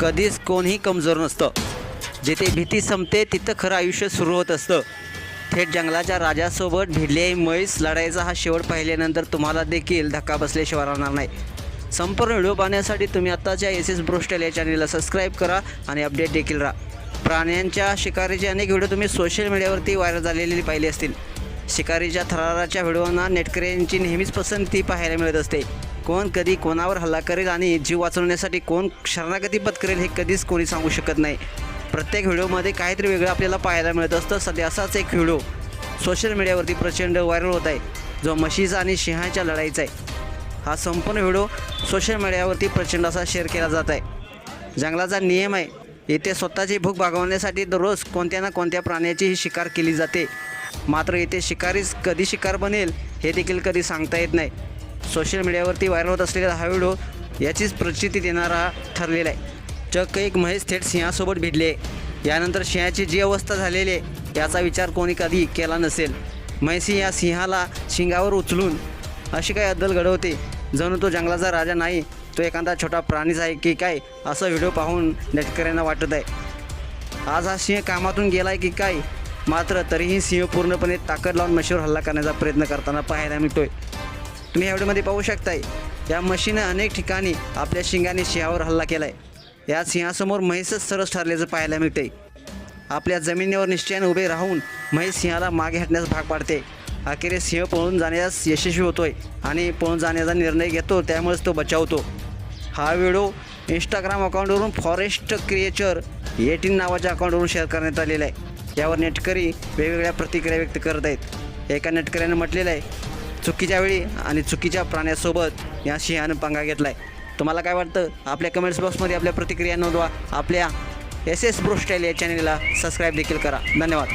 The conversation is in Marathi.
कधीच कोणीही कमजोर नसतं. जिथे भीती संपते तिथं खरं आयुष्य सुरू होत असतं. थेट जंगलाच्या राजासोबत भिडले म्हैस लढायचा हा शेवट पाहिल्यानंतर तुम्हाला देखील धक्का बसल्याशिवाय राहणार नाही. संपूर्ण व्हिडिओ पाहण्यासाठी तुम्ही आत्ताच्या एस एस ब्रोस्टेल या चॅनलला सबस्क्राईब करा आणि अपडेट देखील राहा. प्राण्यांच्या शिकारीचे अनेक व्हिडिओ तुम्ही सोशल मीडियावरती व्हायरल झालेले पाहिले असतील. शिकारीच्या थराराच्या व्हिडिओंना नेटकऱ्यांची नेहमीच पसंती पाहायला मिळत असते. कोण कधी कोणावर हल्ला करेल आणि जीव वाचवण्यासाठी कोण शरणागती पत्करेल हे कधीच कोणी सांगू शकत नाही. प्रत्येक व्हिडिओमध्ये काहीतरी वेगळं आपल्याला पाहायला मिळत असतं. सध्या असाच एक व्हिडिओ सोशल मीडियावरती प्रचंड व्हायरल होत आहे जो म्हशीचा आणि सिंहाच्या लढाईचा आहे. हा संपूर्ण व्हिडिओ सोशल मीडियावरती प्रचंड असा शेअर केला जात आहे. जंगलाचा नियम आहे येथे स्वतःची भूक भागवण्यासाठी दररोज कोणत्या ना कोणत्या प्राण्याची शिकार केली जाते. मात्र येथे शिकारीच कधी शिकार बनेल हे देखील कधी सांगता येत नाही. सोशल मीडियावरती व्हायरल होत असलेला हा व्हिडिओ याचीच प्रचिती देणारा ठरलेला आहे. चक्क एक महेश थेट सिंहासोबत भिडले यानंतर सिंहाची जी अवस्था झालेली आहे याचा विचार कोणी कधी केला नसेल. म्हैसी या सिंहाला शिंगावर उचलून अशी काय अद्दल घडवते? जणू तो जंगलाचा राजा नाही तो एखादा छोटा प्राणीच आहे की काय? असं व्हिडिओ पाहून नेटकऱ्यांना वाटत आहे. आज हा सिंह कामातून गेला आहे की काय? मात्र तरीही सिंह पूर्णपणे ताकद लावून म्हशीवर हल्ला करण्याचा प्रयत्न करताना पाहायला मिळतोय. तुम्ही या व्हिडिओमध्ये पाहू शकताय या म्हशीनं अनेक ठिकाणी आपल्या शिंगाने सिंहावर हल्ला केला आहे या सिंहासमोर म्हैसच सरस ठरल्याचं पाहायला मिळते आपल्या जमिनीवर निश्चयाने उभे राहून म्हैस सिंहाला मागे हटण्यास भाग पाडते. अखेरीस सिंह पळून जाण्यास यशस्वी होतोय आणि पळून जाण्याचा निर्णय घेतो त्यामुळेच तो बचावतो. हा व्हिडिओ इंस्टाग्राम अकाउंटवरून फॉरेस्ट क्रिएचर एटीन नावाच्या अकाउंटवरून शेअर करण्यात आलेला आहे. यावर नेटकरी वेगवेगळ्या प्रतिक्रिया व्यक्त करत आहेत. एका नेटकऱ्यानं म्हटलेलं आहे चुकीच्या वेळी आणि चुकीच्या प्राण्यासोबत या सिंहानं पंगा घेतला आहे तुम्हाला काय वाटतं? आपल्या कमेंट्स बॉक्समध्ये आपल्या प्रतिक्रिया नोंदवा. आपल्या एस एस ब्रोस्टाईल या चॅनलला सबस्क्राईब देखील करा. धन्यवाद.